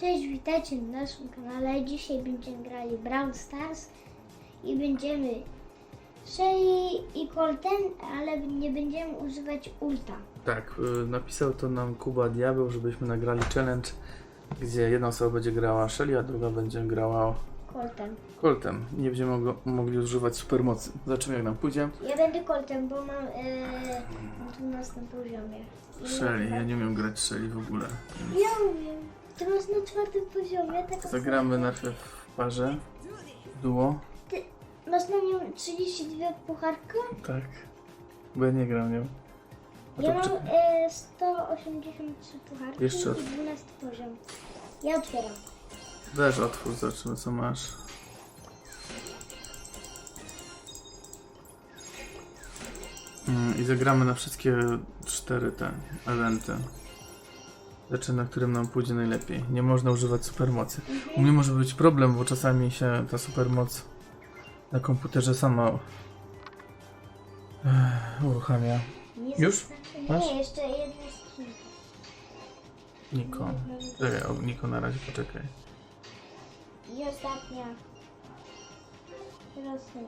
Cześć, witajcie na naszym kanale. Dzisiaj będziemy grali Brawl Stars i będziemy Shelly i Colten, ale nie będziemy używać ulta. Tak, y, napisał to nam Kuba Diabeł, żebyśmy nagrali challenge, gdzie jedna osoba będzie grała Shelly, a druga będzie grała Colten. Coltem. Nie będziemy mogło- mogli używać supermocy. Zobaczymy jak nam pójdzie. Ja będę Colten, bo mam e, na 12 poziomie. Shelly, ja nie umiem grać Shelly w ogóle. Ja umiem. Ty masz na czwartym poziomie, tak Zagramy najpierw w parze, duo. Ty masz na nią 32 pucharka? Tak. Bo ja nie gram nią. A Ja to mam czy- e, 183 pucharki Jeszcze i 12 poziom. Ja otwieram. Weź otwórz, zobaczymy co masz. Mm, I zagramy na wszystkie cztery te eventy. Rzeczy, na którym nam pójdzie najlepiej. Nie można używać supermocy. U mnie może być problem, bo czasami się ta supermoc na komputerze sama uruchamia. Nie Już? zaznaczę- Masz? Nie, jeszcze jedna skrzynka. Niko. Czekaj, o, Niko na razie poczekaj. I ostatnia. Teraz nie.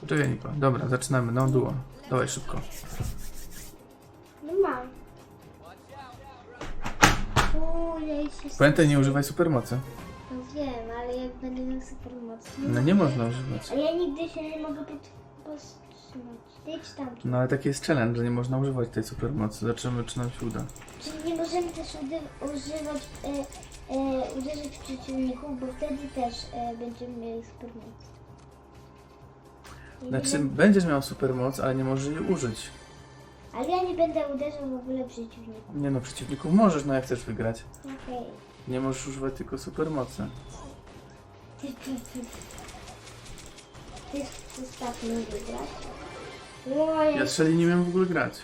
Poczekaj Niko. Dobra, zaczynamy. No duo. Dawaj szybko. No mam. Się Pamiętaj, nie używaj supermocy. No wiem, ale jak będę miał super moc. No nie można używać. A ja nigdy się nie mogę pod- powstrzymać. Idź tam. No ale taki jest challenge, że nie można używać tej supermocy. Zobaczymy, czy nam się uda. Czyli nie możemy też udy- używać, e, e, uderzyć w przeciwników, bo wtedy też e, będziemy mieli super moc. Nie Znaczy, będziesz miał supermoc, ale nie możesz jej użyć. Ale ja nie będę uderzał w ogóle przeciwników. Nie no, przeciwników możesz, no jak chcesz wygrać. Okej. Nie możesz używać tylko supermocy. Ty, ty, ty. Ty zostaw mnie wygrać. Oj, Ja strzeli nie wiem w ogóle grać.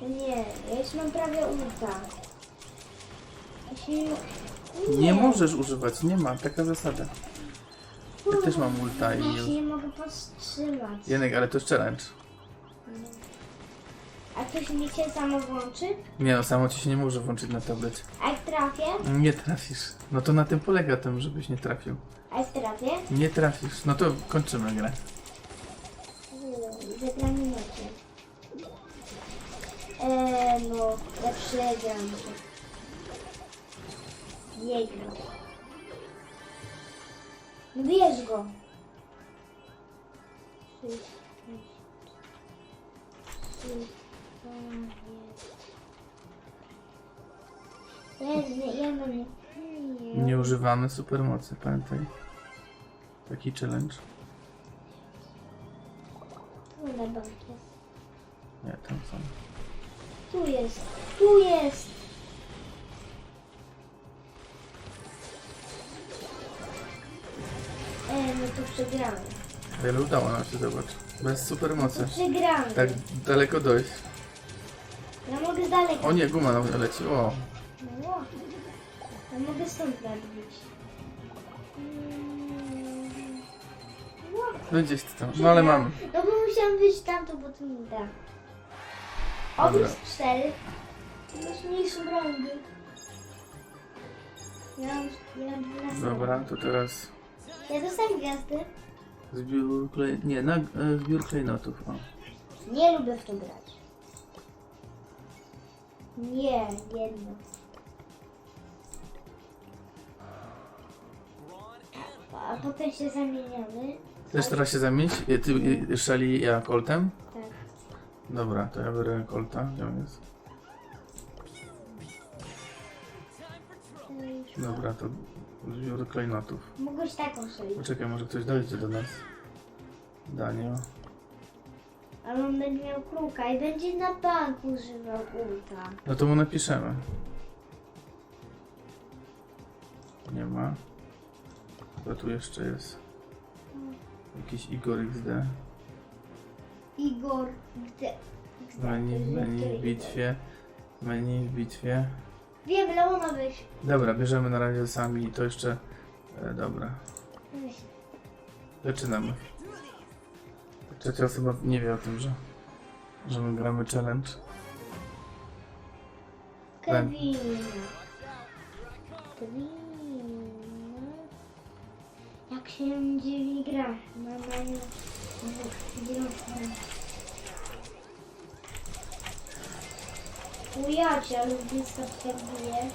nie, ja już mam prawie ulta. Ja się nie... Nie możesz używać, nie ma, taka zasada. Ja też mam ulta Ja się i... nie mogę powstrzymać. Jenek, ale to jest challenge. A coś mi się samo włączy? Nie no, samo ci się nie może włączyć na tablecie. A jak trafię? Nie trafisz. No to na tym polega tym, żebyś nie trafił. A jak trafię? Nie trafisz. No to kończymy grę. Zagramy mecz. Eee, no, ja przegram. Jego. No bierz go. Dwa, jeden. Jezu, nie, ja mam nie. Nie używamy supermocy, pamiętaj. Taki challenge. Tu na bank jest. Nie, tam są. Tu jest. Tu jest. E, no to przegramy. Ale udało nam się, zobacz. Bez supermocy. Przegramy. Tak daleko dojść. Ja mogę z daleka. O nie, guma nam leci. O, No, ja mogę stąd. Mm. Ło. no gdzieś ty tam. No ale mamy. No bo musiałam być tamto, bo tu nie da. Dobra. cztery. Masz mniejszą rąbę. Ja mam, ja mam 12. Dobra, to teraz Ja dostałem gwiazdy. zbiór klej... Nie, na, e, zbiór klejnotów. O. Nie lubię w to grać. Nie, jedno. A, potem się zamieniamy. Chcesz teraz się zamienić? Ty e, Shelly, ja Coltem? Tak. Dobra, to ja biorę Colta. Gdzie on jest? Dobra, to zbiór klejnotów. Mogłeś taką strzelić. Poczekaj, może ktoś dojdzie do nas. Daniel. Ale on będzie miał kruka i będzie na bank używał ulta. No to mu napiszemy. Nie ma. Kto tu jeszcze jest? Jakiś Igor XD. Igor, gdzie? Menu, menu w bitwie. Menu w bitwie. Wiem, Leona weź. Dobra, bierzemy na razie sami to jeszcze. E, dobra, zaczynamy. Trzecia osoba nie wie o tym, że, że my gramy challenge. Kevin. Jak się dziwi gra. Mama już ale blisko wskazuje.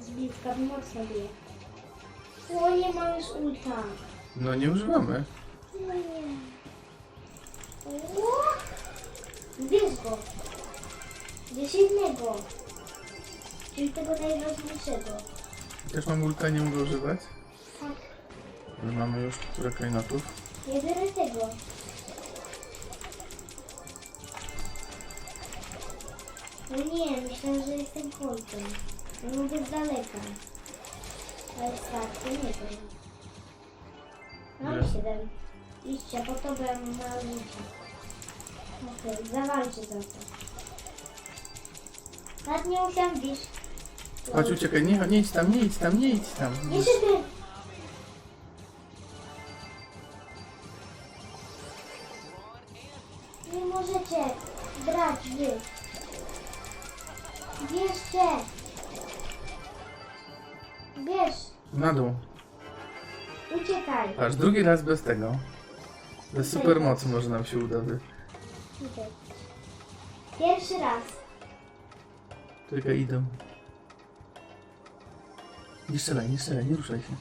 Z bliska mocno bije. O, nie ma już ulta. No nie używamy. No nie. Bierz go. Bierz jednego. Czyli tego najważniejszego. Też mam ulta, nie mogę używać. Tak. Mamy już które klejnotów. Ja biorę tego. No nie, myślałem, że jestem koltem. Ja mogę z daleka. Ale tak, to nie to. Mam Nie. siedem. Idźcie, po to byłem na życie. Okej, zawalcie za to. Nawet nie musiałam bić. Chodź, uciekaj, nie, nie idź tam, nie idź tam, nie idź tam. Nie szybko. Nie Aż drugi raz bez tego. Bez supermocy może nam się uda. wy-. Pierwszy raz. Tylko idą. Nie strzelaj, nie strzelaj, nie ruszaj się.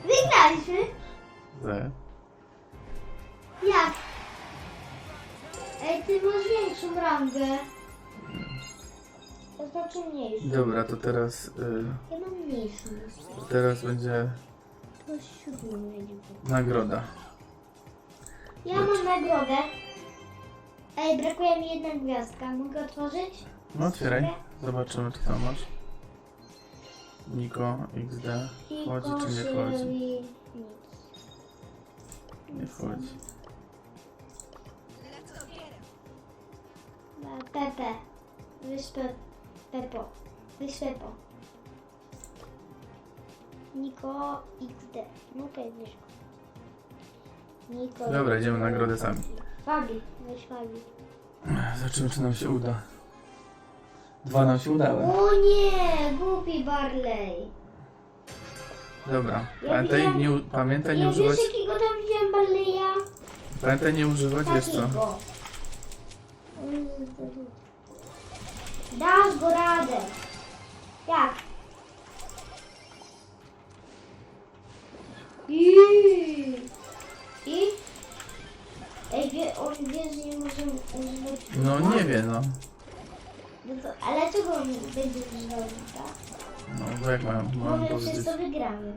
Wygraliśmy. Za. Jak? Ej, ty masz większą rangę. To znaczy mniejszą. Dobra, to teraz, y, Ja mam mniejszą. teraz będzie To siódmą będzie. nagroda. Ja mam nagrodę. Ej, brakuje mi jedna gwiazdka. Mogę otworzyć? No otwieraj, zobaczymy co tam masz. Niko, XD, wchodzi czy nie wchodzi? Nic. Nie wchodzi. A, Pepe. Wyspę Pepo. Wyspepo. Niko XD. No okej, okay, Niko. Dobra, idziemy na nagrodę sami. Fabi. Weź Fabi. Zobaczymy czy nam się uda. Dwa nam się udały. O nie! Głupi Barley. Dobra, Ja pamiętaj widziałam- nie, u- pamiętaj nie Ja używać, wiesz jakiego tam wziąłem Barleya? pamiętaj nie używać, wiesz co? Takiego. Dasz go radę. Jak? I. I? Ej, wie, on wie, że nie możemy używać. No nie wie no. No to, ale czego on będzie używał, tak? No bo jak mam, mam Może powiedzieć. przez to wygramy.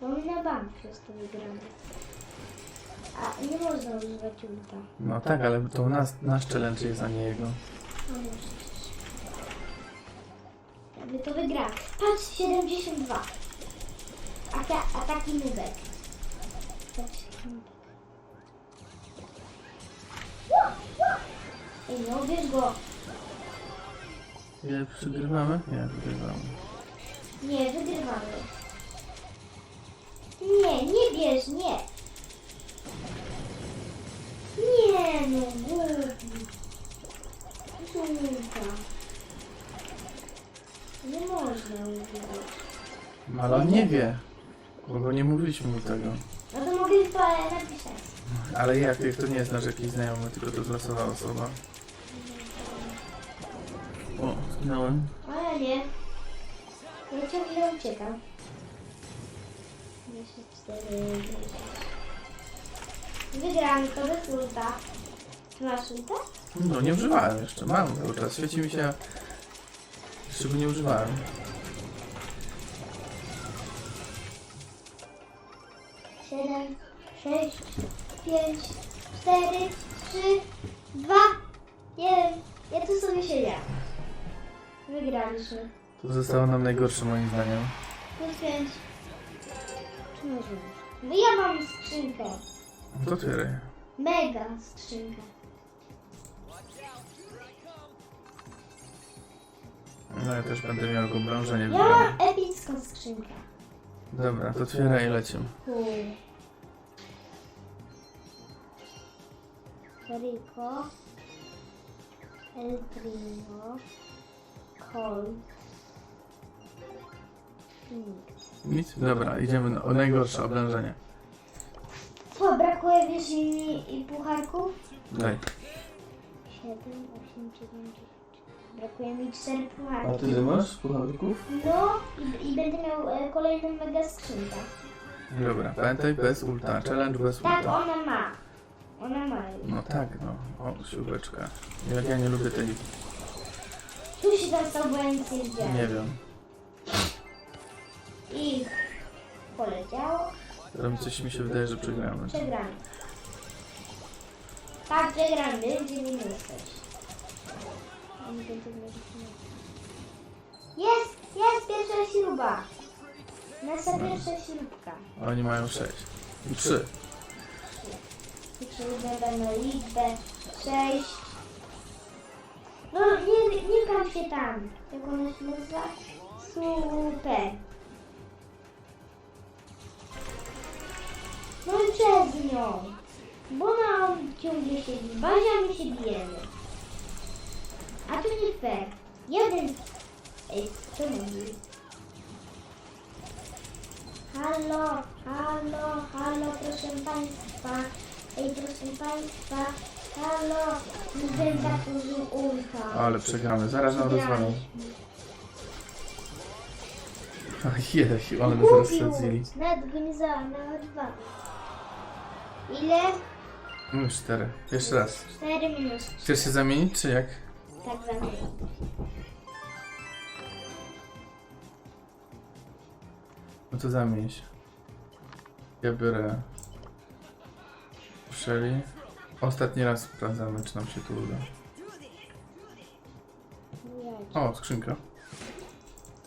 Bo my na bank przez to wygramy. A nie można używać ulta. No tak, ale to nas, nasz challenge jest, a nie jego. No możesz. Ja by to wygrał. Patrz, 72. A, ta, a taki nubek. Patrz, taki nubek. Ej, no bierz go. Ile przegrywamy? Nie, wygrywamy. Nie, wygrywamy. Nie, nie bierz, nie. Nie no, głupi. Żółta. Nie można używać. No ale on nie wie. Bo nie mówiliśmy mu tego. No to mogliśmy napisać. Ale jak ty to nie znasz jakiś znajomy, tylko to losowa osoba. O, zginąłem. A ja nie. Ja ciągle uciekam. 24, 24. Wygrałam to bez ulta. Masz ulta? No nie używałem jeszcze, mam cały czas. Świeci mi się... Jeszcze go nie używałem. Siedem, sześć, pięć, cztery, trzy, dwa, jeden. Ja tu sobie siedzę. Wygraliśmy. To zostało nam najgorsze moim zdaniem. Plus pięć. Czy możemy? No ja mam skrzynkę. No to otwieraj. Mega skrzynkę. No ja też będę miał go obrążenie Ja mam epicką skrzynkę. Dobra, to otwieraj i lecimy. Cool. Rico. El Primo. Colt. Phoenix. Nic? Dobra, idziemy na o najgorsze oblężenie. Co, brakuje wiesz i, i pucharków? Daj. 7, 8, 9, 10. Brakuje mi 4 A ty ile masz pucharków? No i, i będę miał e, kolejną mega skrzynkę. Dobra, pamiętaj bez ulta. Challenge bez Tak, ulta. ona ma. Ona ma. No tak, no. O, siłeczka. Jak ja nie lubię tej... Tu się dostał, bo ja nic nie widziałem. Nie wiem. I poleciało. Mi coś mi się wydaje, że przegramy. Przegramy. Tak, przegramy. Będzie minus też. Jest! Jest pierwsza śruba! Nasza pierwsza śrubka. Oni mają 6. I 3. I śrubę na liczbę 6. No nie, nie kam się tam. Jak ona się nazywa? Super. No i przez nią. Bo ona ciągle się bawi, a my się bijemy. A to nie fair. Jeden... Ej, co mówi? Halo, halo, halo, proszę Państwa. Ej, proszę Państwa. Halo, ten zakurzył ulta. Ale przegramy. Zaraz nam rozwalą. Jej, ale nas rozsadzili. Nawet go nie za, na dwa. Ile? No 4. Jeszcze raz. 4 minus. Chcesz się zamienić, czy jak? Tak zamienię. No to zamień się. Ja biorę... Shelly. Ostatni raz sprawdzamy, czy nam się tu uda. O, skrzynka.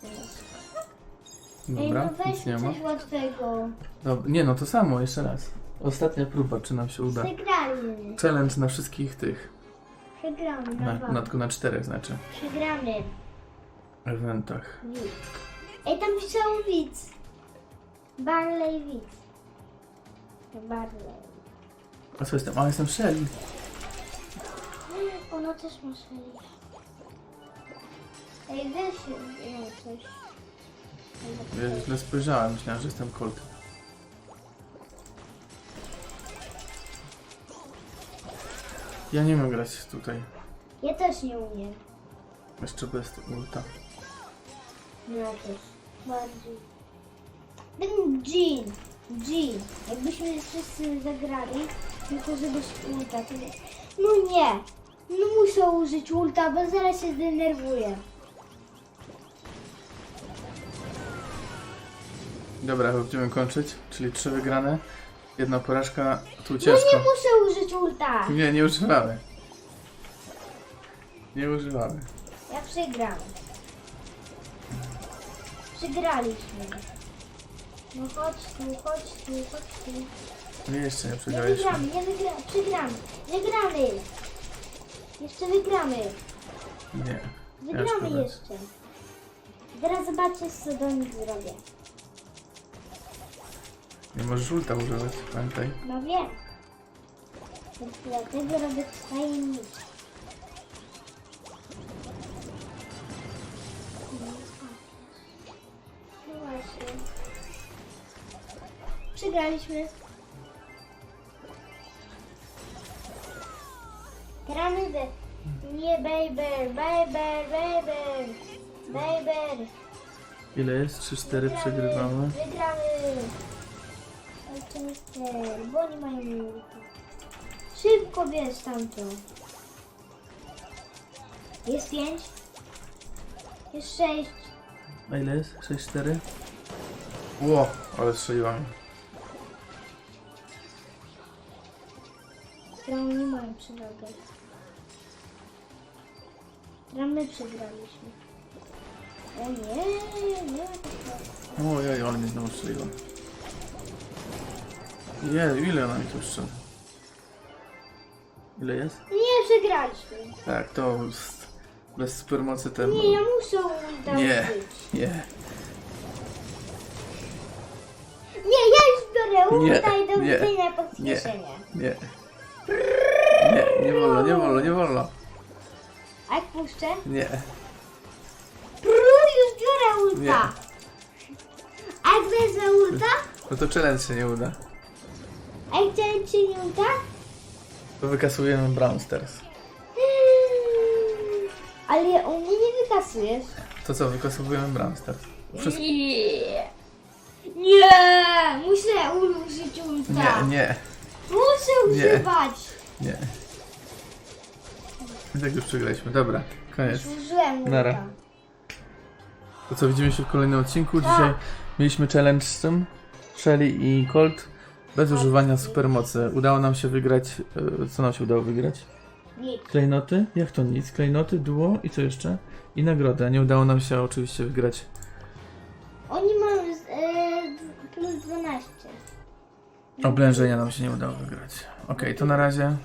Ej, Dobra, no weź nic nie ma. coś łatwego. Dob- nie, no to samo, jeszcze raz. Ostatnia próba, czy nam się uda. Przegramy. Challenge na wszystkich tych. Przegramy na Na, na, tylko na czterech znaczy. Przegramy. Eventach. Widz. Ej, tam pisał widz. Barley widz. Barley. A co jestem? A, jestem Shelly. Ona też ma szeli. Ej, weź no, coś. Ja źle spojrzałem, myślałem, że jestem Colt. Ja nie wiem grać tutaj. Ja też nie umiem. Jeszcze bez ulta. Ja też. Bardziej. Ten Jean. Jean. Jakbyśmy wszyscy zagrali, tylko żebyś ulta. To nie. No nie. No muszę użyć ulta, bo zaraz się zdenerwuję. Dobra, będziemy kończyć. Czyli trzy wygrane. Jedna porażka. Tu No ciężko. nie muszę użyć ulta. Nie, nie używamy. Nie używamy. Ja przegram. Przegraliśmy. No chodź tu, chodź tu, chodź tu. Nie, jeszcze nie Nie przegraliśmy. wygramy, nie wygramy, przegramy. Wygramy. Jeszcze wygramy. Nie. Wygramy jeszcze. Teraz zobaczcie, co do nich zrobię. Nie możesz ulta używać, pamiętaj. No wiem. Dlatego robię tajemnicę. No właśnie. Przegraliśmy. Gramy de... Nie, baby, baby, baby, baby. Ile jest? 3-4 przegrywamy. Wygramy! Oczywiście, bo oni mają minuty. Szybko bierz tamto. Jest pięć. Jest sześć. A ile jest? 6-4? Ło, ale strzeliłam. Którą nie mają przewagę. Którą my przegraliśmy. O nie, nie ma takiego. Ojej, ale mnie znowu strzeliła. Je, ile ona mi tu strzela? Ile jest? Nie, przegraliśmy. Tak, to jest bez supermocy tempo. Nie, ja muszę tam Nie. być. Nie. ulta i do nie, widzenia nie. Nie. Nie, nie wolno, nie wolno, nie wolno. A jak puszczę? Nie. Prrr, już biorę ulta. Nie. A jak wezmę ulta? No to challenge się nie uda. Chciałem ci nie? To wykasujemy Brown Stars. Hmm. Ale u mnie nie wykasujesz. To co, wykasowujemy Brown Stars. Wszystko. Nie. Nie, muszę użyć ulta. Nie, nie, Muszę Nie. używać. nie. I tak już przegraliśmy. Dobra, koniec. Już użyłem ulta. Nara. To co, widzimy się w kolejnym odcinku. Dzisiaj Tak. mieliśmy challenge z tym. Shelly i Colt. Bez używania supermocy. Udało nam się wygrać. e, Co nam się udało wygrać? Nic. Klejnoty? Jak to nic? Klejnoty, duo i co jeszcze? I nagrodę. Nie udało nam się oczywiście wygrać. Oni mają e, plus 12. Oblężenia nam się nie udało wygrać. Okej, to na razie.